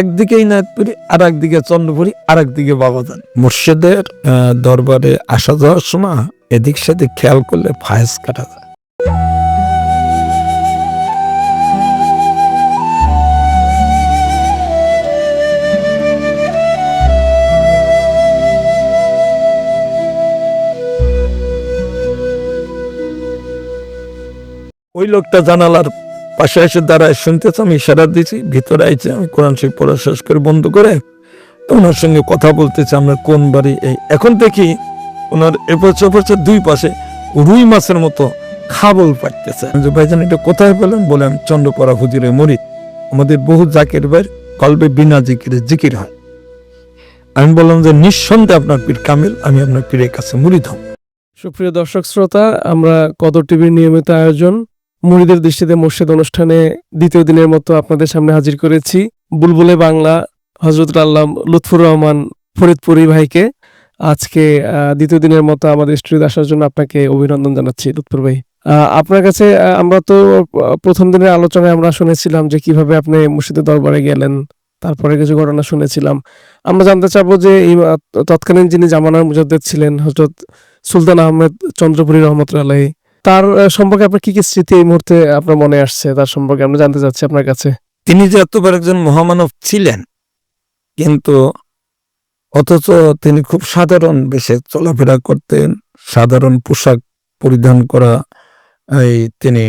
একদিকে ইনায়তপুরি আর একদিকে চন্দ্রপুরি আর একদিকে বাবাজান। মুর্শিদের দরবারে আসা যাওয়ার সময় এদিক সেদিক খেয়াল করলে ফায়েজ কাটা যায়। ওই লোকটা জানালার পাশে এসে দাঁড়ায় শুনতেছে, আমি ইশারা দিয়েছি ভিতরে আইছে, আমি কোরআন শরীফ পড়া শেষ করে বন্ধ করে ওনার সঙ্গে কথা বলতেছে, আমরা কোন বাড়ি এই। এখন দেখি ওনার এবছর বছর দুই পাশে রুই মাছের মতো খাবল পাইতেছে। যে ভাইজান এটা কোথায় পেলেন? বলে আমি চন্দ্রপরা হুজুরে মরি আমাদের বহু জাকের ভাই কলবে বিনা জিকিরে জিকির হয়। আমি বললাম যে, নিঃসন্দেহে আপনার পীর কামিল, আমি আপনার পীরের কাছে মুড়িদ হব। সুপ্রিয় দর্শক শ্রোতা, আমরা কদর টিভির নিয়মিত আয়োজন মুড়িদের দৃষ্টিতে মসজিদ অনুষ্ঠানে দ্বিতীয় দিনের মতো আপনাদের সামনে হাজির করেছি। বুলবুলে বাংলা হজরত আল্লাহ লুৎফুর রহমান ফরিদপুরি ভাইকে আজকে দ্বিতীয় দিনের মতো আমাদের স্টুডিওতে আসার জন্য আপনাকে অভিনন্দন জানাচ্ছি লুৎফুর ভাই। আপনার কাছে আমরা তো প্রথম দিনের আলোচনায় আমরা শুনেছিলাম যে কীভাবে আপনি মুর্শিদের দরবারে গেলেন, তারপরে কিছু ঘটনা শুনেছিলাম। আমরা জানতে চাবো যে তৎকালীন যিনি জামানার মুজাদ্দেদ ছিলেন হজরত সুলতান আহমেদ চন্দ্রপুরী রহমতুল্লাহ তার সম্পর্কে আপনার কি কি স্মৃতি এই মুহূর্তে আপনার মনে আসছে? তার সম্পর্কে আমরা জানতে চাচ্ছি আপনার কাছে। তিনি যে এতবার একজন মহামানব ছিলেন, কিন্তু অথচ তিনি খুব সাধারণ বেশে চলাফেরা করতেন, সাধারণ পোশাক পরিধান করা এই তিনি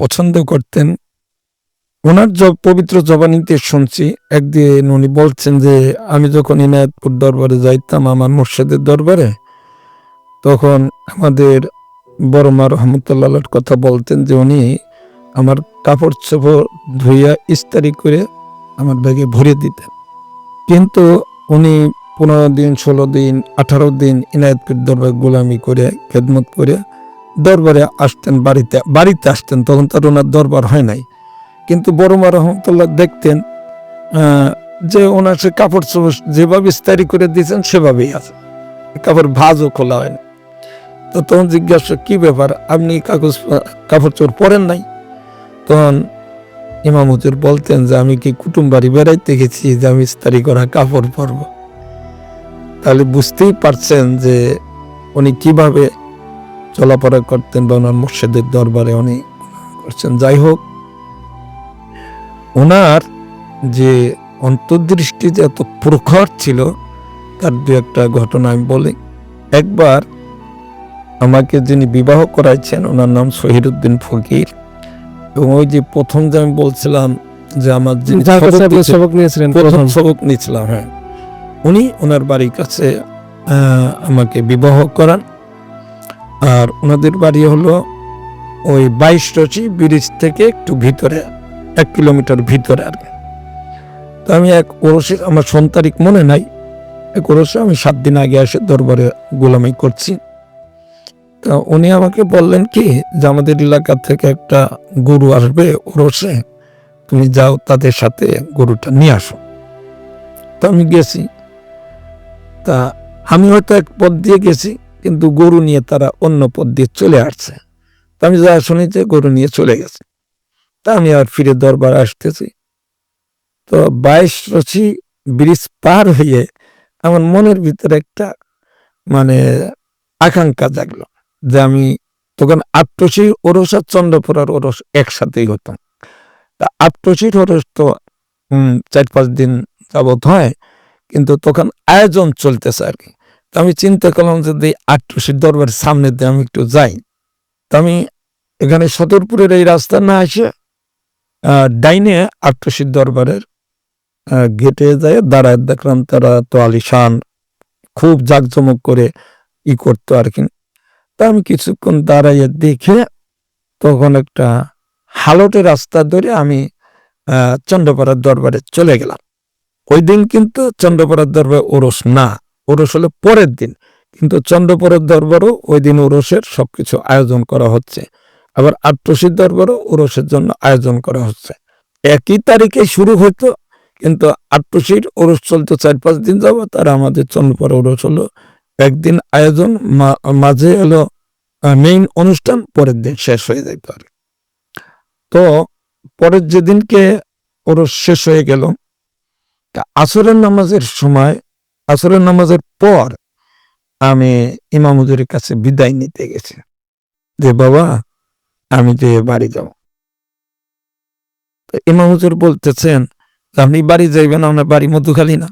পছন্দ করতেন। ওনার পবিত্র জবানিতে শুনছি, একদিন উনি বলছেন যে, আমি যখন ইনায়তপুর দরবারে যাইতাম, আমার মুর্শিদের দরবারে, তখন আমাদের বড় মা রহমতুল্লাহর কথা বলতেন যে উনি আমার কাপড় চোপড় ধুইয়া ইস্তারি করে আমার ব্যাগে ভরে দিতেন। কিন্তু উনি পনেরো দিন, ষোলো দিন, আঠারো দিন ইনায়তপুর দরবার গোলামি করে, খেদমত করে দরবারে আসতেন, বাড়িতে বাড়িতে আসতেন। তখন তার ওনার দরবার হয় নাই। কিন্তু বড় মা রহমতুল্লাহ দেখতেন যে ওনার সে কাপড় চোপড় যেভাবে ইস্তারি করে দিয়েছেন সেভাবেই আছে। কাপড় ভাজও খোলা হয় না তো তখন জিজ্ঞাসা, কি ব্যাপার? আপনি কাগজ, কাপড় চোর পরেন নাই? তখন ইমাম হুজুর বলতেন যে, আমি কি কুটুম বাড়ি বেড়াইতে গেছি যে, আমি ইস্তারি করা কাপড় পরব? তাহলে বুঝতেই পারছেন যে, উনি কীভাবে চলাফেরা করতেন বা ওনার মুর্শিদের দরবারে উনি করছেন। যাই হোক ওনার যে অন্তর্দৃষ্টি যে এত প্রখর ছিল, তার দু একটা ঘটনা আমি বলি। একবার আমাকে যিনি বিবাহ করাইছেন ওনার নাম শহীদুদ্দিন ফকির। এবং ওই যে প্রথম যে আমি বলছিলাম যে আমার যিনি সবক নিয়েছিলেন প্রথম সবক নিয়েছিলাম হ্যাঁ। উনি ওনার বাড়ির কাছে আমাকে বিবাহ করান। আর ওনাদের বাড়ি হলো ওই বাইশ রচি ব্রিজ থেকে একটু ভিতরে এক কিলোমিটার ভিতরে আর কি। তো আমি এক ওরসে আমার সন তারিখ মনে নাই এক ওরসে আমি সাত দিন আগে এসে দরবারে গোলামি করছি। তা উনি আমাকে বললেন কি, যে আমাদের এলাকা থেকে একটা গরু আসবে ওরসে, তুমি যাও তাদের সাথে গরুটা নিয়ে আসো। তা আমি গেছি। তা আমি হয়তো এক পথ দিয়ে গেছি, কিন্তু গরু নিয়ে তারা অন্য পথ দিয়ে চলে আসছে। তা আমি যা শুনি যে গরু নিয়ে চলে গেছে। তা আমি আর ফিরে দরবার আসতেছি। তো বাইশ রচি ব্রিজ পার হয়ে আমার মনের ভিতরে একটা মানে আকাঙ্ক্ষা জাগলো। যে আমি তখন আটটসি ওরস আর চন্দ্রপুরার ওরস একসাথেই হতাম। তা আটটসির ওরস তো চার পাঁচ দিন যাবৎ হয় কিন্তু তখন আয়োজন চলতেছে আর কি। তো আমি চিন্তা করলাম যদি আটটসির দরবারের সামনে দিয়ে আমি একটু যাই। তো আমি এখানে সদরপুরের এই রাস্তা না আহ, ডাইনে আটটসির দরবারের গেটে যায় দাঁড়ায় দেখলাম তারা তো আলিশান খুব জাঁকজমক করে ই করতো আর কি। তা আমি কিছুক্ষণ দাঁড়াইয়ে দেখে তখন একটা হালটে রাস্তা ধরে আমি চন্দ্রপাড়ার দরবারে চলে গেলাম। ওই দিন কিন্তু চন্দ্রপাড়ার দরবার ওরস না। ওরস হলো পরের দিন। কিন্তু চন্দ্রপাড়ার দরবারও ওই দিন ওরসের সবকিছু আয়োজন করা হচ্ছে। আবার আটটসির দরবারও ওরসের জন্য আয়োজন করা হচ্ছে। একই তারিখে শুরু হতো কিন্তু আটটসির ওরস চলতো চার পাঁচ দিন যাব তার আমাদের চন্দ্রপাড়া ওরস হলো একদিন আয়োজন মাঝে হলো মেইন অনুষ্ঠান, পরের দিন শেষ হয়ে যেত আর তো পরের যেদিনকে ওর শেষ হয়ে গেল আসরের নামাজের সময়, আসরের নামাজের পর আমি ইমাম কাছে বিদায় নিতে গেছি। যে, বাবা, আমি যে বাড়ি যাব। তো বলতেছেন, আপনি বাড়ি যাইবেন, আপনার বাড়ি মধুখালী না?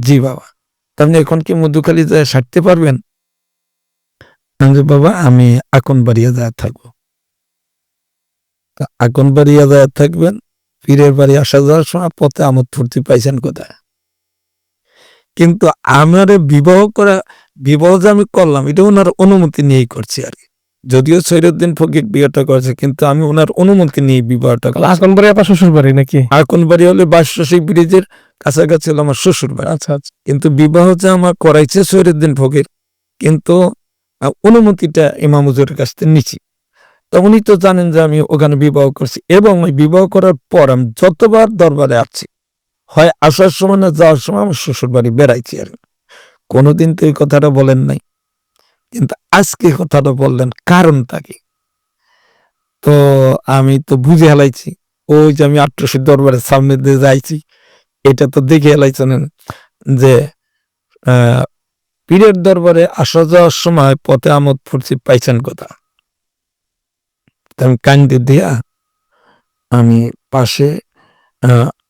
জি, বাবা। আপনি এখন কি মধুখালী যায় সারতে পারবেন? বাবা, আমি আকন বাড়িয়া যায় থাকব। আগুন বাড়িয়া যায় থাকবেন পীরের বাড়ি আসা যাওয়ার সময় পথে আমোদ ফুর্তি পাইছেন কোথায়? কিন্তু আমার বিবাহ করা, বিবাহ যে আমি করলাম, এটা ওনার অনুমতি নিয়েই করছি আর কি। যদিও সৈরুদ্দিন ফকির বিয়েটা করেছে কিন্তু আমি ওনার অনুমতি নিয়ে বিবাহটা করছি এখন বাড়ি আপনার শ্বশুর বাড়ি নাকি আকন বাড়ি হলে বাসরসিক ব্রিজের কাছাকাছি হলো আমার শ্বশুর বাড়ি আচ্ছা আচ্ছা। কিন্তু বিবাহ যে আমার করাইছে সৈরুদ্দিন ফকির কিন্তু অনুমতিটা ইমাম হুজুরের কাছ থেকে নিচ্ছি তো উনি তো জানেন যে আমি ওখানে বিবাহ করছি এবং ওই বিবাহ করার পর আমি যতবার দরবারে আসছি হয় আসার সময় না যাওয়ার সময় আমার শ্বশুর বাড়ি বেড়াইছি আর। কোনোদিন তো এই কথাটা বলেন নাই। কিন্তু আজকে কথাটা বললেন কারণটা কি? তো আমি তো বুঝে হেলাইছি। ওই যে আমি আট্রসি দরবারের সামনে দিয়ে যাইছি এটা তো দেখে হেলাইছেন যে পীরের দরবারে আসা যাওয়ার সময় পথে আমোদ ফুর্তি পাইছেন কথা আমি কান্দে দিয়া আমি পাশে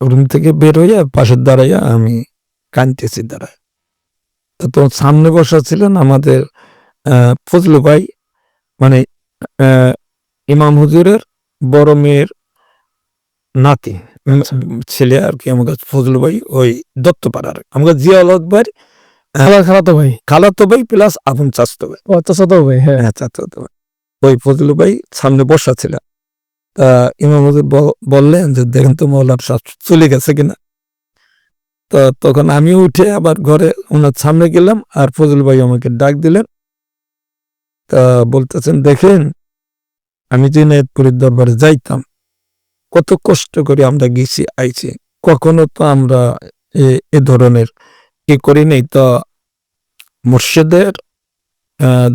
রুম থেকে বের হইয়া পাশে দাঁড়াইয়া আমি কানতেছি দাঁড়ায়। তো সামনে বসা ছিলেন আমাদের আহ, ফজলু ভাই মানে আহ, ইমাম হুজুরের বড় মেয়ের নাতি আচ্ছা। ছেলে আর কি আমার কাছে ফজলু ভাই ওই দত্তপাড়ার আমার জিয়াউল হক ভাই খালা খালা ভাই। খালাতো ভাই প্লাস আপন চাস্তো ভাই। ও চাচা তো ভাই হ্যাঁ। হ্যাঁ চাচাতো ভাই। ওই ফজলু ভাই সামনে বসা ছিল। তা ইমাম হুজুর বললেন যে দেখেন তো মৌলার চলে গেছে কিনা? তো তখন আমি উঠে আবার ঘরে ওনার সামনে গেলাম আর ফজল ভাই আমাকে ডাক দিলেন। তা বলতেছেন, দেখেন, আমি যে নেতপুরের দরবারে যাইতাম, কত কষ্ট করে আমরা গেছি, আইছি। কখনো তো আমরা এ- ধরনের কি করি নাই। তো মুর্শিদের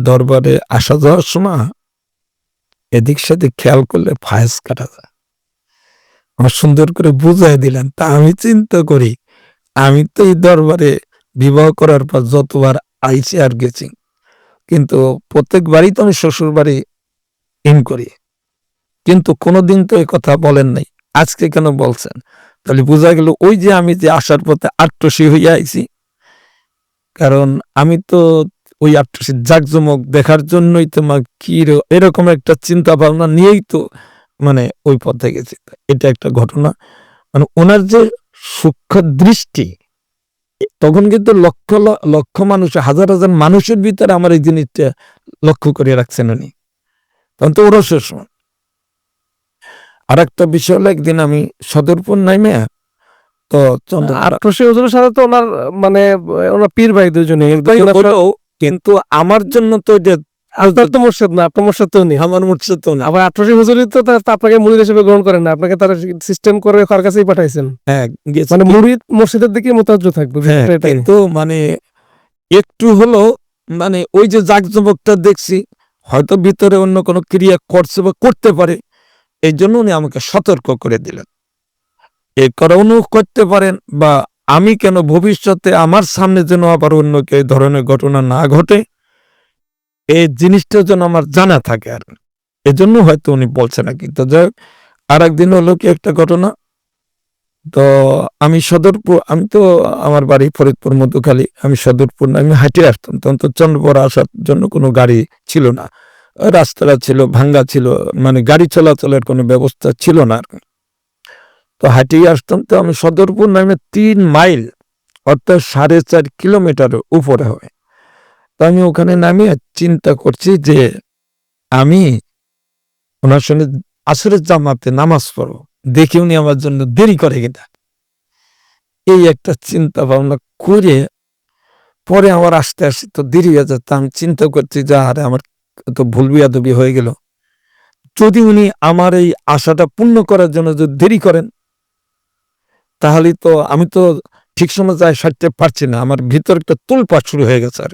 দরবারে আসা যাওয়ার সময় এদিক সাথে খেয়াল করলে ফায়েজ কাটা যায়। আমার সুন্দর করে বুঝাই দিলেন। তা আমি চিন্তা করি, আমি তো এই দরবারে বিবাহ করার পর যতবার আইছি আর গেছি কিন্তু প্রত্যেকবারই তো আমি শ্বশুর বাড়ি ইন করি। কিন্তু কোনোদিন তো এই কথা বলেন নাই। আজকে কেন বলছেন? তাহলে বোঝা গেল ওই যে আমি যে আসার পথে আট্টসী হইয়া আইছি, কারণ আমি তো ওই আট্টসির জাকজমক দেখার জন্যই তোমার কি এরকম একটা চিন্তা ভাবনা নিয়েই তো মানে ওই পথে গেছি। এটা একটা ঘটনা। মানে ওনার যে সূক্ষ্ম দৃষ্টি তখন কিন্তু লক্ষ লক্ষ মানুষ হাজার হাজার মানুষের ভিতরে আমার এই জিনিসটা লক্ষ্য করে রাখছেন উনি। তখন তো ওরা শেষ আর একটা বিষয় হলো একদিন আমি সদরপুর নাইমে তো ওজনের সাথে তো ওনার মানে ওনার পীর ভাই দুজনে কিন্তু আমার জন্য তো এটা আপনার তো মোর্শেদ না আপনার মোর্শেদ তো আমার মুখছে তো আবার আটশো হুজুরি তো আপনাকে মুরিদ হিসেবে গ্রহণ করেন না আপনাকে তারা সিস্টেম করে কার কাছেই পাঠাইছেন। হ্যাঁ মানে মুরিদ মসজিদের দিকে মোতাজ্জ থাকবে হ্যাঁ। কিন্তু মানে একটু হলো মানে ওই যে জাকজমকটা দেখছি হয়তো ভিতরে অন্য কোনো ক্রিয়া করছে বা করতে পারে এই জন্য উনি আমাকে সতর্ক করে দিলেন। এ কারণও করতে পারেন বা আমি কেন ভবিষ্যতে আমার সামনে যেন আবার অন্য কেউ ধরনের ঘটনা না ঘটে এই জিনিসটা যেন আমার জানা থাকে আর। এজন্য হয়তো উনি বলছে না কিন্তু যাই হোক আর একদিন হলো কি একটা ঘটনা। তো আমি সদরপুর আমি তো আমার বাড়ি ফরিদপুর মধুখালী। আমি সদরপুর না, আমি হাঁটে আসতাম। তখন তো চন্দ্রপুর আসার জন্য কোনো গাড়ি ছিল না। রাস্তাটা ছিল ভাঙ্গা ছিল মানে গাড়ি চলাচলের কোনো ব্যবস্থা ছিল না আর তো হাঁটিয়ে আসতাম। তো আমি সদরপুর নামে তিন মাইল অর্থাৎ সাড়ে চার কিলোমিটার উপরে হবে তো আমি ওখানে নামিয়ে চিন্তা করছি যে আমি ওনার সঙ্গে আসরের জামাতে নামাজ পড়ব। দেখে উনি আমার জন্য দেরি করে কিনা এই একটা চিন্তা ভাবনা করে পরে আমার আসতে আসতে তো দেরি হয়ে যেত আমি চিন্তা করছি যে আরে আমার তো ভুল বিয়াদবি হয়ে গেল। যদি উনি আমার এই আশাটা পূর্ণ করার জন্য যদি দেরি করেন, তাহলে তো আমি তো ঠিক সময় যাই, সারতে পারছি না। আমার ভিতর একটা তুলপাট শুরু হয়ে গেছে আর।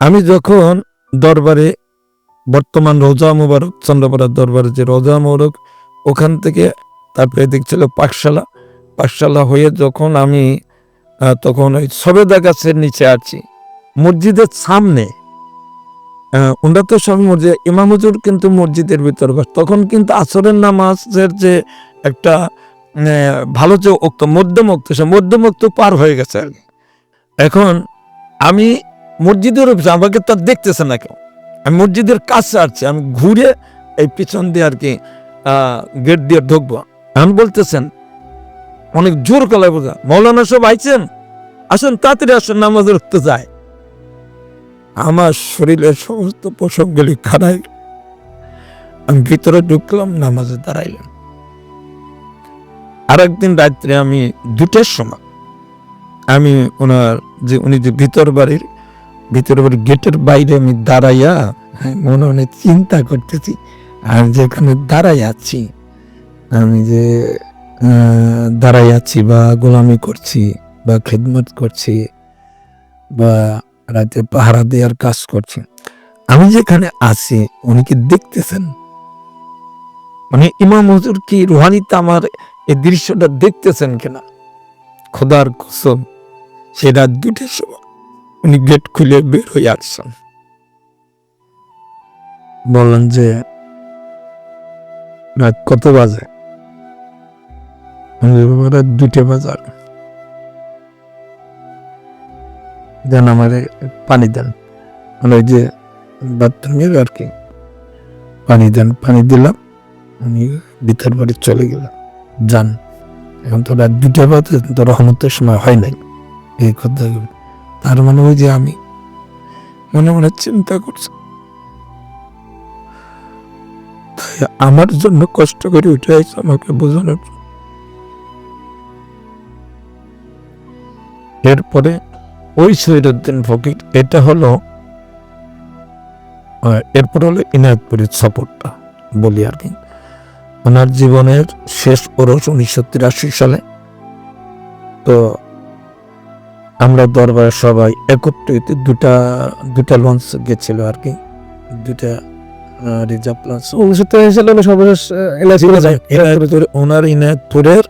আমি যখন দরবারে বর্তমান রোজা মুবারক, চন্দ্রপাড়ার দরবারে যে রোজা মুবারক, ওখান থেকে তারপরে এদিক ছিল পাঠশালা। পাঠশালা হয়ে যখন আমি তখন ওই সবেদা গাছের নিচে আছি। মসজিদের সামনে ওনারা তো সব মসজিদ, ইমাম হুজুর কিন্তু মসজিদের ভিতর বস। তখন কিন্তু আসরের নামাজের যে একটা ভালো যে উক্ত মধ্যম উক্ত সে মধ্যম উক্ত পার হয়ে গেছে আর। এখন আমি মসজিদের আমাকে তো দেখতেছে না কেউ? আমি মসজিদের কাছে আসছি, আমি ঘুরে এই পিছন দিয়ে আর কি গেট দিয়ে ঢুকবো। এখন বলতেছেন, অনেক জোর কলায় বোঝা, মৌলানা সব আইছেন? আসেন, তাড়াতাড়ি আসেন নামাজ উঠতে যায়। আমার শরীরের সমস্ত পোষকগুলি খারাই আমি ভিতরে ঢুকলাম, নামাজে দাঁড়াইলাম। আর একদিন রাত্রে আমি দুটের সময়, আমি ওনার যে, উনি যে ভিতর বাড়ির ভিতর গেটের বাইরে আমি দাঁড়াইয়া হ্যাঁ, মনে মনে চিন্তা করতেছি আর যেখানে দাঁড়াই আছি আমি যে দাঁড়াই আছি বা গোলামি করছি বা খেদমত করছি বা রাতে পাহারা দেওয়ার কাজ করছি আমি যেখানে আছি উনি কি দেখতেছেন? মানে ইমাম হুজুর কি রুহানিতে আমার এই দৃশ্যটা দেখতেছেন কিনা? খোদার কসম সে রাত সময় উনি গেট খুলে বের হয়ে আসছেন। বললেন যে, রাত কত বাজে? রাত দুটে বাজার। দেন আমারে পানি দেন। মানে ওই যে বাথরুমের আর কি, পানি দেন, পানি দিলাম, উনি ভিতর বাড়ি চলে গেলাম যান। এখন তো রাত দুটা বাজে, তো রহমতের সময় হয় নাই। এই কথা তার মানে ওই যে আমি। মনে মনে চিন্তা করছি। তাই আমার জন্য কষ্ট করে উঠে আমাকে বোঝানোর এরপরে ওই সৈরুদ্দিন ফকির, এটা হলো এরপর হলো ইনায়তপুরের সফরটা বলি আর কি। ওনার জীবনের শেষ ওরস উনিশশো তিরাশি সালে। তো আমরা দরবারে সবাই একত্রিত দুটা দুটা লঞ্চ গেছিল আর কি দুটা রিজার্ভ লঞ্চ উনিশশো তিরাশি সালে সর্বশেষ ওনার ইনায়তপুরের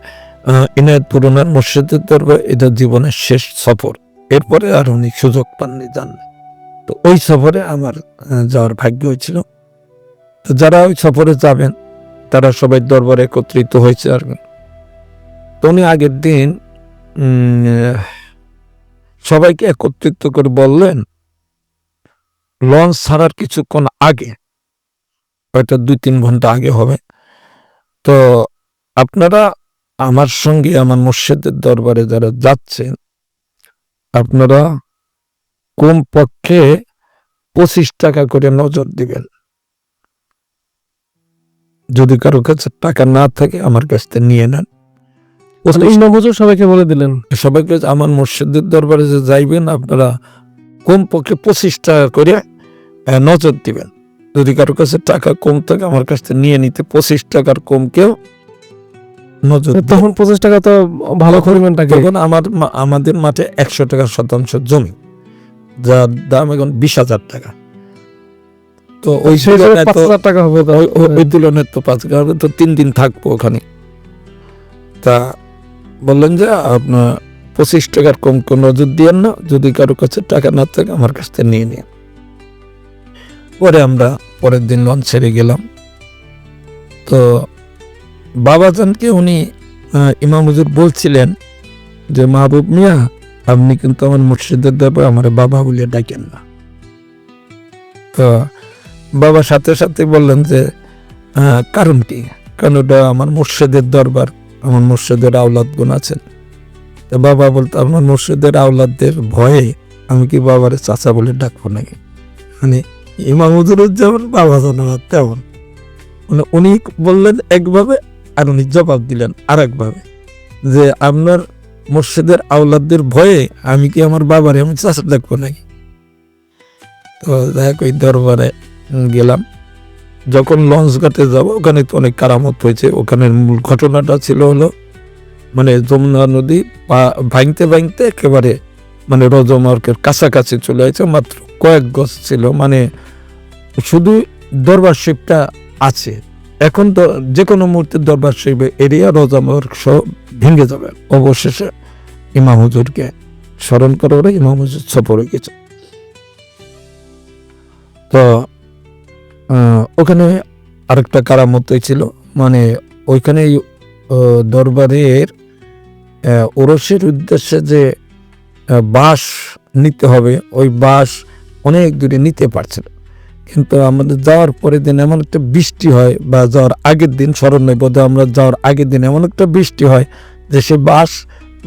ইনায়তপুর ওনার মসজিদের দরবার এটা জীবনের শেষ সফর। এরপরে আর উনি সুযোগ পাননি যান তো ওই সফরে আমার যাওয়ার ভাগ্য হয়েছিল। তো যারা ওই সফরে যাবেন তারা সবাই দরবারে একত্রিত হয়েছে আর তো উনি আগের দিন সবাইকে একত্রিত করে বললেন, লঞ্চ ছাড়ার কিছুক্ষণ আগে, হয়তো দুই তিন ঘণ্টা আগে হবে, তো আপনারা আমার সঙ্গে, আমার মুর্শিদের দরবারে যারা যাচ্ছেন, আপনারা কম পক্ষে পঁচিশ টাকা করে নজর দিবেন। যদি কারও কাছে টাকা না থাকে, আমার কাছ থেকে নিয়ে নেন। হুজুর সবাইকে বলে দিলেন। সবাইকে আমার মুর্শিদের দরবারে যে যাইবেন আপনারা কম পক্ষে পঁচিশ টাকা করে নজর দিবেন। যদি কারও কাছে টাকা কম থাকে আমার কাছ থেকে নিয়ে নিতে পঁচিশ টাকার কম কেউ নজর তখন পঁচিশ টাকা তো ভালো পরিমাণ টাকা তখন আমার আমাদের মাঠে একশো টাকা শতাংশ জমি যার দাম এখন বিশ হাজার টাকা। তো ওই টাকা হবে। ওই- তুলনায় তো পাঁচ কারণে তো তিন দিন থাকব ওখানে। তা বললেন যে আপনার পঁচিশ টাকার কম কোন নজর দিয়েন না, যদি কারও কাছে টাকা না থাকে, আমার কাছ থেকে নিয়ে নিন পরে আমরা পরের দিন লঞ্চ ছেড়ে গেলাম। তো বাবাজানকে উনি ইমাম হুজুর বলছিলেন যে, মাহবুব মিয়া, আপনি কিন্তু আমার মুর্শিদের দরবার আমার বাবা বলে ডাকেন না। তো বাবা সাথে সাথে বললেন যে কারণ কি? কারণ ওটা আমার মুর্শিদের দরবার। আমার মুর্শিদের আওলাদ গুণ আছেন তো বাবা বলতো, আমার মুর্শিদের আওলাদদের ভয়ে আমি কি বাবার চাচা বলে ডাকবো নাকি? মানে ইমাম হুজুরুজ্জামান বাবা জানাবার তেমন। মানে উনি বললেন একভাবে আর উনি জবাব দিলেন আর একভাবে যে, আপনার মুর্শিদের আওলাদদের ভয়ে আমি কি আমার বাবারে আমি চাচা ডাকবো নাকি? তো দেখ ওই দরবারে গেলাম। যখন লঞ্চ ঘাটে যাব, ওখানে তো অনেক কারামত হয়েছে। ওখানের মূল ঘটনাটা ছিল হলো মানে যমুনা নদী ভাঙতে ভাঙতে একেবারে মানে রজমার্কের কাছাকাছি চলে আসছে মাত্র কয়েক গজ ছিল। মানে শুধু দরবার শিবটা আছে। এখন তো যে কোনো মুহূর্তে দরবার শিব এরিয়া রজমার্ক সহ ভেঙে যাবে। অবশেষে ইমাম হুজুরকে স্মরণ করে ওরা ইমাম হুজুর সফরে গেছে। তো ওখানে আরেকটা কারামত ছিল মানে ওইখানে দরবারের ওরসের উদ্দেশ্যে যে বাঁশ নিতে হবে, ওই বাঁশ অনেক দূরে নিতে পারছে না কিন্তু আমাদের যাওয়ার পরের দিন এমন একটা বৃষ্টি হয়, বা যাওয়ার আগের দিন স্মরণ নেই বোধহয় আমরা যাওয়ার আগের দিন এমন একটা বৃষ্টি হয় যে সে বাঁশ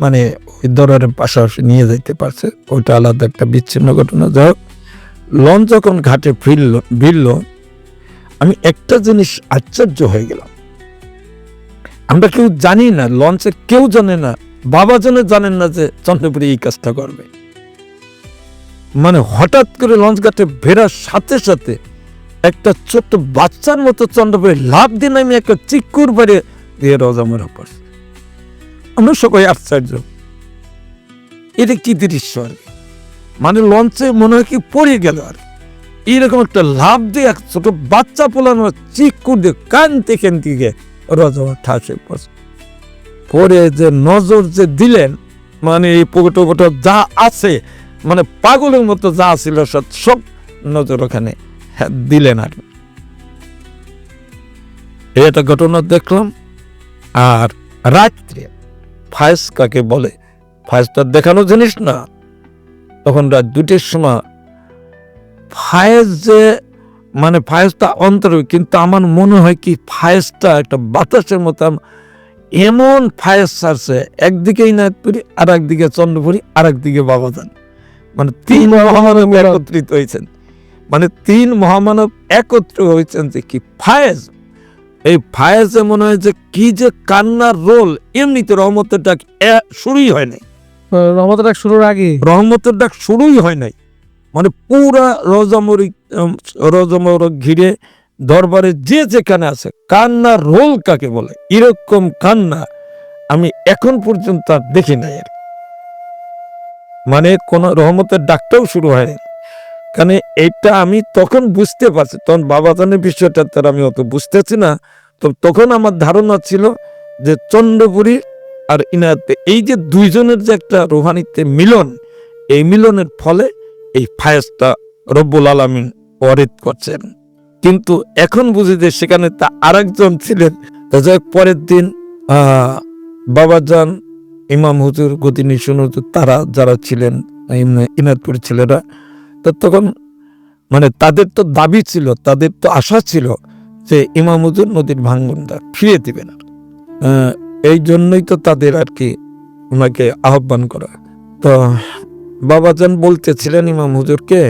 মানে ওই দরবারের পাশাপাশি নিয়ে যেতে পারছে। ওইটা আলাদা একটা বিচ্ছিন্ন ঘটনা। যাই হোক, লঞ্চ যখন ঘাটে ফিরল, ভিড়ল আমি একটা জিনিস আশ্চর্য হয়ে গেলাম। আমরা কেউ জানি না, লঞ্চে কেউ জানে না, বাবা জনে জানেন না যে চন্দ্রপুরে এই কাজটা করবে। মানে হঠাৎ করে লঞ্চ ঘাটে ভেড়ার সাথে সাথে একটা ছোট্ট বাচ্চার মতো চন্দ্রপুরে লাভ দিয়ে আমি একটা চিকুর বাড়ি দিয়ে রজামের উপর আমরা সবাই আশ্চর্য। এটা কি দৃশ্য আর মানে লঞ্চে মনে হয় কি পড়ে গেল আর কি। এইরকম একটা লাভ দিয়ে ছোট বাচ্চা পোলানো চিকুর দিয়ে কানতে কানতে গিয়ে রজামার ঠাসে পরে যে নজর যে দিলেন মানে এই পকটো পকটো যা আছে মানে পাগলের মতো যা ছিল সব সব নজর ওখানে দিলেন আর একটা ঘটনা দেখলাম, আর রাত্রে ফায়েজ কাকে বলে? ফায়েজটা দেখানো জিনিস না। তখন রাত দুটির সময় ফায়েজ যে মানে ফায়েজটা অন্তর কিন্তু আমার মনে হয় কি ফায়েজটা একটা বাতাসের মতো এমন ফায়েজ ছাড়ছে একদিকে ইনায়তপুরি আর একদিকে চন্দ্রপুরি আর একদিকে বাবাজান। মানে তিন মহামানব একত্রিত হয়েছেন। মানে তিন মহামানব একত্র হয়েছেন যে কি ফায়েজ। এই ফায়েজে মনে হয় যে কি যে কান্নার রোল এমনিতে রহমতের ডাক শুরুই হয় নাই। রহমতের ডাক শুরুর আগে। রহমতের ডাক শুরুই হয় নাই। মানে পুরা রজমরি উম, রজমর ঘিরে দরবারে যে যেখানে আছে কান্না রোল কাকে বলে? এরকম কান্না আমি এখন পর্যন্ত আর দেখি নাই আর। মানে কোন রহমতের ডাকটাও শুরু হয়নি। কারণ এটা আমি তখন বুঝতে পারছি তখন বাবা জানের বিষয়টা তার আমি অত বুঝতেছি না। তো তখন আমার ধারণা ছিল যে চন্দ্রপুরী আর ইনাতে এই যে দুইজনের যে একটা রোহানিতে মিলন এই মিলনের ফলে এই ফায়েজটা রব্বুল আলমিন ওয়ারিদ করছেন। কিন্তু এখন বুঝি যে সেখানে তা আরেকজন ছিলেন পরের দিন আহ, বাবাজান ইমাম হুজুর গদিনী হুজুর তারা যারা ছিলেন ইনাদপুর ছেলেরা তো তখন মানে তাদের তো দাবি ছিল তাদের তো আশা ছিল যে ইমাম হুজুর নদীর ভাঙ্গনটা ফিরিয়ে দিবেন। আহ, এই জন্যই তো তাদের আর কি ওনাকে আহ্বান করা। তো বাবাজান বলতেছিলেন ইমাম হুজুরকে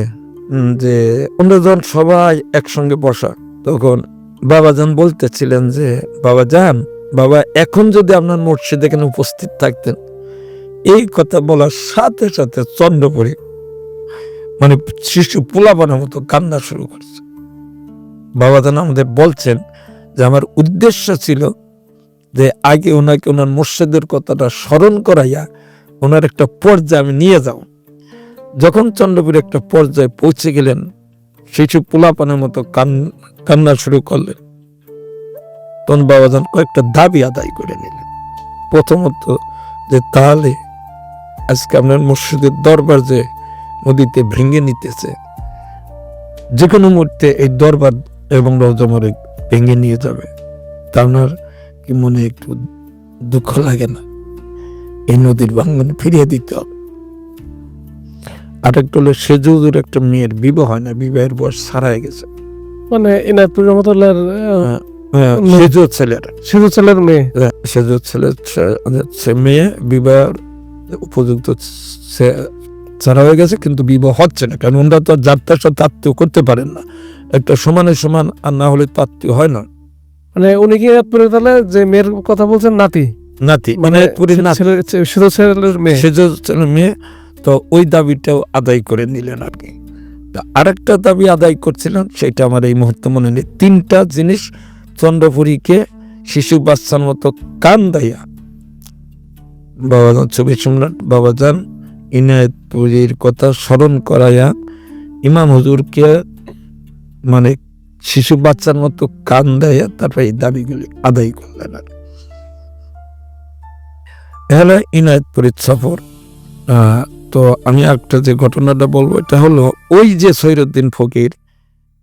যে অন্যজন সবাই একসঙ্গে বসা, তখন বাবাজান বলতেছিলেন যে বাবা যান বাবা এখন যদি আপনার মসজিদ এখানে উপস্থিত থাকতেন, এই কথা বলার সাথে সাথে চন্দ্রপুরী মানে শিশু পোলাপানের মতো কান্না শুরু করছে। বাবাজান আমাদের বলছেন যে, আমার উদ্দেশ্য ছিল যে আগে ওনাকে ওনার মসজিদের কথাটা স্মরণ করাইয়া ওনার একটা পর্যায়ে আমি নিয়ে যাব। যখন চন্দ্রপুর একটা পর্যায়ে পৌঁছে গেলেন, শিশু পোলাপানের মতো কান, কান্না শুরু করলেন। তখন বাবাজান কয়েকটা দাবি আদায় করে নিলেন। প্রথমত যে, তাহলে আজকে আপনার মসজিদের দরবার যে নদীতে ভেঙে নিতেছে যে কোনো মুহূর্তে এই দরবার এবং রজমরে ভেঙে নিয়ে যাবে। তা আপনার কি মনে একটু দুঃখ লাগে না? এই নদীর ভাঙ্গন ফিরিয়ে দিতে হবে। আরেকটা হলো সেজুজুর একটা মেয়ের বিবাহ হয় না বিবাহের বয়স গেছে। মানে রহমতুল্লাহর হ্যাঁ, সেজু ছেলের। শিশু ছেলের মেয়ে। হ্যাঁ, সেজু ছেলের সে মেয়ে বিবাহের উপযুক্ত ছাড়া হয়ে গেছে কিন্তু বিবাহ হচ্ছে না। কারণ ওনারা তো যাত্রার সাথে আত্মীয় করতে পারেন না। একটা সমানে সমান আর না হলে তো আত্মীয় হয় না। মানে উনি কি তাহলে যে মেয়ের কথা বলছেন নাতি? নাতি মানে ছেলের মেয়ে। সেজু ছেলের মেয়ে তো ওই দাবিটাও আদায় করে নিলেন আর কি আরেকটা দাবি আদায় করছিলেন, সেটা আমার এই মুহূর্তে মনে নেই। তিনটা জিনিস চন্দ্রপুরীকে শিশু বাচ্চার মতো কান দাইয়া বাবাজান, ছবি শুনলেন বাবাজান ইনায়তপুরীর কথা স্মরণ করাইয়া ইমাম হুজুরকে মানে শিশু বাচ্চার মতো কান দেয়া তারপরে এই দাবিগুলি আদায় করলেন আর হলো ইনায়তপুরের সফর। তো আমি একটা যে ঘটনাটা বলব, এটা হলো ওই যে সৈরুদ্দিন ফকির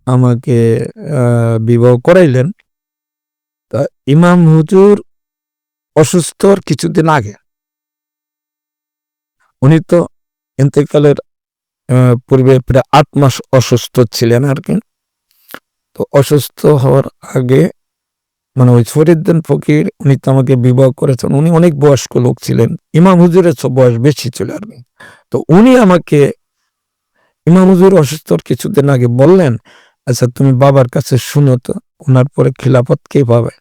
আমাকে বিবাহ করাইলেন, তা ইমাম হুজুর অসুস্থর কিছুদিন আগে। উনি তো ইন্তেকালের পূর্বে প্রায় আট মাস অসুস্থ ছিলেন আর কি। তো অসুস্থ হওয়ার আগে মানে ওই ফরিদ্দিন ফকির, উনি তো আমাকে বিবাহ করেছেন, উনি অনেক বয়স্ক লোক ছিলেন, ইমাম হুজুরের চেয়ে বয়স বেশি ছিল আর তো উনি আমাকে ইমাম হুজুর অসুস্থর কিছুদিন আগে বললেন আচ্ছা তুমি বাবার কাছে শুনো তো, ওনার পরে খিলাফত কে পাবে?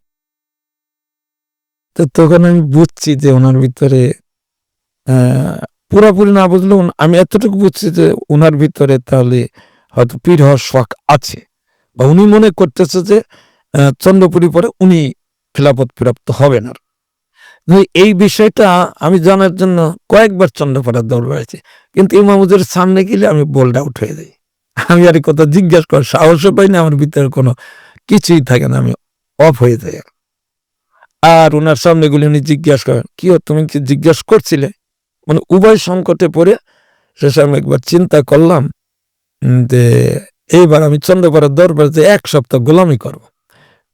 তো তখন আমি বুঝছি যে ওনার ভিতরে পুরোপুরি না বুঝলেও আমি এতটুকু বুঝছি যে ওনার ভিতরে তাহলে হয়তো পীর হওয়ার শখ আছে। বা উনি মনে করতেছে যে চন্দ্রপুরি পরে উনি খিলাফত প্রাপ্ত হবেন আর। এই বিষয়টা আমি জানার জন্য কয়েকবার চন্দ্রপাড়ার দরবার আছে কিন্তু ইমামুদের সামনে গেলে আমি বোল্ড আউট হয়ে যাই। আমি আর কথা জিজ্ঞাসা করার সাহসও পাই না, আমার ভিতরে কোনো কিছুই থাকে না, আমি অফ হয়ে যাই আর। ওনার সামনে গুলি উনি জিজ্ঞাসা করেন, কি তুমি কি জিজ্ঞাসা করছিলে? মানে উভয় সংকটে পড়ে শেষে আমি একবার চিন্তা করলাম যে এইবার আমি চন্দ্রপাড়ার দরবার যে এক সপ্তাহ গোলামি করব।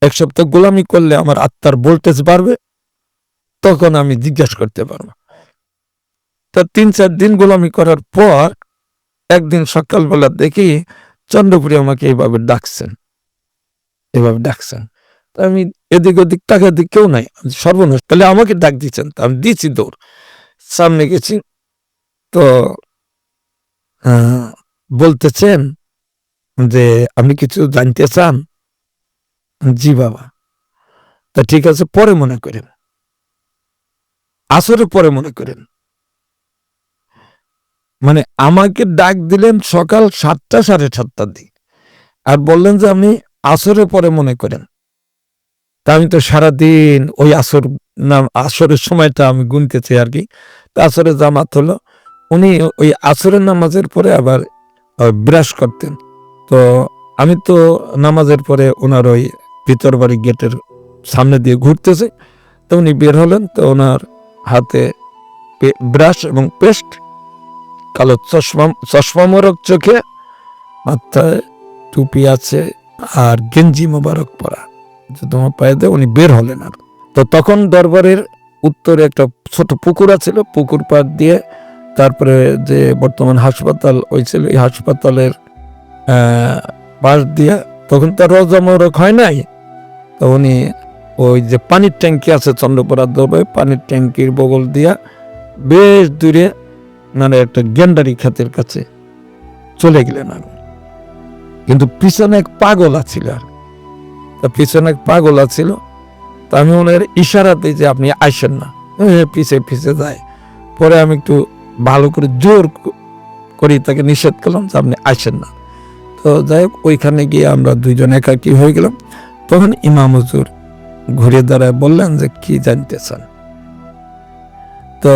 এক সপ্তাহ গোলামি করলে আমার আত্মার ভোল্টেজ বাড়বে, তখন আমি জিজ্ঞাসা করতে পারব। তা তিন চার দিন গোলামি করার পর একদিন সকালবেলা দেখি চন্দ্রপুরি আমাকে এইভাবে ডাকছেন। এভাবে ডাকছেন। আমি এদিক ওদিক টাকা দিক কেউ নাই। সর্বনাশ। তাহলে আমাকে ডাক দিচ্ছেন তা, আমি দিচ্ছি দৌড়। সামনে গেছি, তো বলতেছেন যে আপনি কিছু জানতে চান? জি বাবা। তা ঠিক আছে, পরে মনে করেন। আসরে পরে মনে করেন। মানে আমাকে ডাক দিলেন সকাল সাতটা সাড়ে সাতটার দিকে। আর বললেন যে আপনি আসরে পরে মনে করেন। তা আমি তো সারাদিন ওই আসর নাম আসরের সময়টা আমি গুনতেছি আর কি। তা আসরে জামাত হলো, উনি ওই আসরের নামাজের পরে আবার ব্রাশ করতেন। তো আমি তো নামাজের পরে ওনার ওই ভিতর বাড়ি গেটের সামনে দিয়ে ঘুরতেছে। তো উনি বের হলেন, তো ওনার হাতে ব্রাশ এবং পেস্ট, কালো চশমা চশমা মোরক চোখে, মাথায় টুপি আছে আর গেঞ্জি মোবারক পরা। তোমার পায়ে দিয়ে, উনি বের হলেন আর। তো তখন দরবারের উত্তরে একটা ছোট পুকুর আছিল পুকুর পাড় দিয়ে তারপরে যে বর্তমান হাসপাতাল হয়েছিল এই হাসপাতালের পাশ দিয়ে তখন তো রজা মোরক হয় নাই। তো উনি ওই যে পানির ট্যাঙ্কি আছে চন্দ্রপাড়ার দরবারে, পানির ট্যাঙ্কির বগল দিয়া বেশ দূরে মানে একটা গেন্ডারি খাতের কাছে চলে গেলেন আর কিন্তু পিছনে এক পাগল আছিল আর তা পিছনে এক পাগল আছিল। তা আমি ওনার ইশারাতে যে আপনি আসেন না। পিছে পিছে যায়। পরে আমি একটু ভালো করে জোর করি, তাকে নিষেধ করলাম যে আপনি আসেন না। তো যাই হোক ওইখানে গিয়ে আমরা দুইজন একাকি হয়ে গেলাম। তখন ইমাম হুজুর ঘুরে দাঁড়ায় বললেন যে কি জানতে চান তো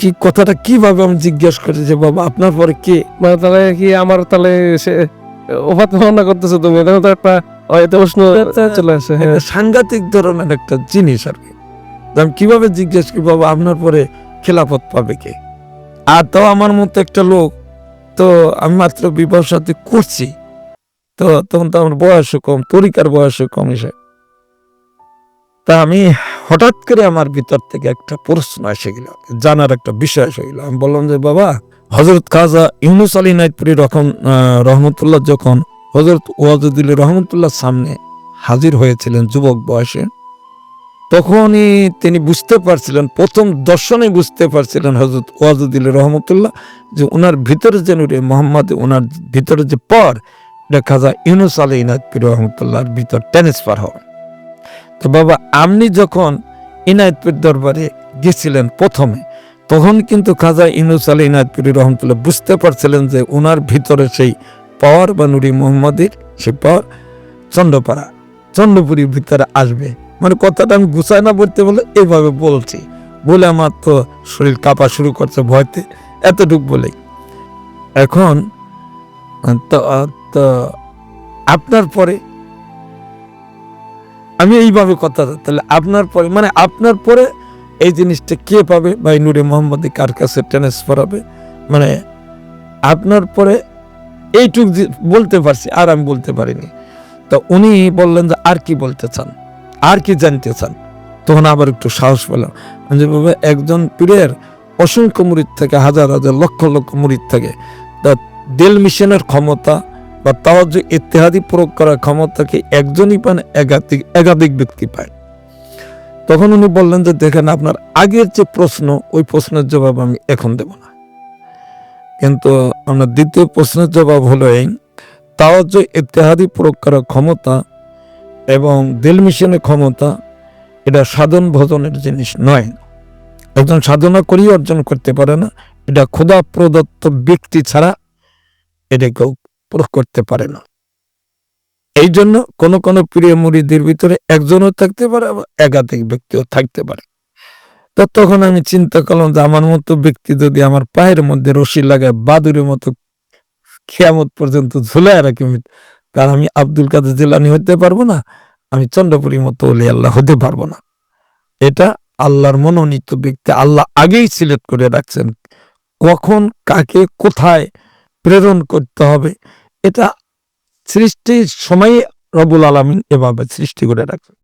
কি কথাটা কীভাবে আমি জিজ্ঞেস করি যে বাবা আপনার পরে কে? মানে তাহলে কি আমার তাহলে সে ভাবনা করতেছো তুমি? তখন তো একটা হয়তো প্রশ্ন চলে আসে হ্যাঁ। সাংঘাতিক ধরনের একটা জিনিস আর কি। আমি কীভাবে জিজ্ঞেস করি বাবা আপনার পরে খেলাফত পাবে কে? আর তো আমার মতো একটা লোক তো আমি মাত্র বিবাহ করছি। তো তখন তো আমার বয়সও কম তরিকার বয়সও কম এসে। তা আমি হঠাৎ করে আমার ভিতর থেকে একটা প্রশ্ন এসে গেল, জানার একটা বিষয় এসে গেল। আমি বললাম যে, বাবা হজরত খাজা ইউনুস আলী নাইতপুরি রকম রহমতুল্লাহ যখন হজরত ওয়াজুদ্দিল রহমতুল্লাহ সামনে হাজির হয়েছিলেন যুবক বয়সে তখনই তিনি বুঝতে পারছিলেন, প্রথম দর্শনে বুঝতে পারছিলেন হজরত ওয়াজুদ্দিল রহমতুল্লাহ যে ওনার ভিতরে যে নূরে মোহাম্মদ ওনার ভিতরে যে পর এটা খাজা ইউনুস আলী ইনায়তপুর রহমতুল্লাহর ভিতর ট্রান্সফার হবে তো বাবা, আপনি যখন ইনায়তপুর দরবারে গেছিলেন প্রথমে, তখন কিন্তু খাজা ইউনুস আলী ইনায়তপুরি রহমতুল্লাহ বুঝতে পারছিলেন যে ওনার ভিতরে সেই পাওয়ার বা নুরি মোহাম্মদের সেই পাওয়ার চন্দ্রপাড়া, চন্দ্রপুরীর ভিতরে আসবে। মানে কথাটা আমি গুছায় না বলতে বলে এইভাবে বলছি। বলে আমার তো শরীর কাঁপা শুরু করছে ভয়তে, এতটুক বলেই। এখন, তো আপনার পরে, আমি এইভাবে কথা, তাহলে আপনার পরে মানে আপনার পরে এই জিনিসটা কে পাবে? বা নূরে মোহাম্মদী কার কাছে ট্রান্সফার হবে? মানে আপনার পরে এইটুক বলতে পারছি, আর আমি বলতে পারিনি। তো উনি বললেন যে আর কি বলতে চান? আর কি জানতে চান? তখন আবার একটু সাহস পেলাম। যে বাবা একজন পীরের অসংখ্য মুরিদ থাকে, হাজার হাজার লক্ষ লক্ষ মুরিদ থাকে। তা দিল মিশনের ক্ষমতা বা তাওয়াজ ইত্তেহাদি প্রয়োগ করার ক্ষমতা কি একজনই পান, একাধিক একাধিক ব্যক্তি পায়? তখন উনি বললেন যে, দেখেন, আপনার আগের যে প্রশ্ন, ওই প্রশ্নের জবাব আমি এখন দেব না। কিন্তু আপনার দ্বিতীয় প্রশ্নের জবাব হলো এই তাওয়াজ ইত্তেহাদি প্রয়োগ করার ক্ষমতা এবং দিল মিশনের ক্ষমতা এটা সাধন ভজনের জিনিস নয়। একজন সাধনা করেই অর্জন করতে পারে না, এটা ক্ষুধা প্রদত্ত ব্যক্তি ছাড়া এটা কেউ প্রয়োগ করতে পারে না। এই জন্য কোন কোন প্রিয় মুড়িদের ভিতরে একজনও থাকতে পারে আবার একাধিক ব্যক্তিও থাকতে পারে। তো তখন আমি চিন্তা করলাম যে আমার মতো ব্যক্তি যদি আমার পায়ের মধ্যে রশি লাগায় বাদুরের মতো খেয়ামত পর্যন্ত ঝুলায় রাখি কারণ আমি আব্দুল কাদের জেলানি হতে পারব না, আমি চন্দ্রপুরীর মতো অলি আল্লাহ হতে পারব না। এটা আল্লাহর মনোনীত ব্যক্তি আল্লাহ আগেই সিলেক্ট করে রাখছেন, কখন কাকে কোথায় প্রেরণ করতে হবে, এটা সৃষ্টির সময়ে রবুল আলমিন এভাবে সৃষ্টি করে রাখছেন।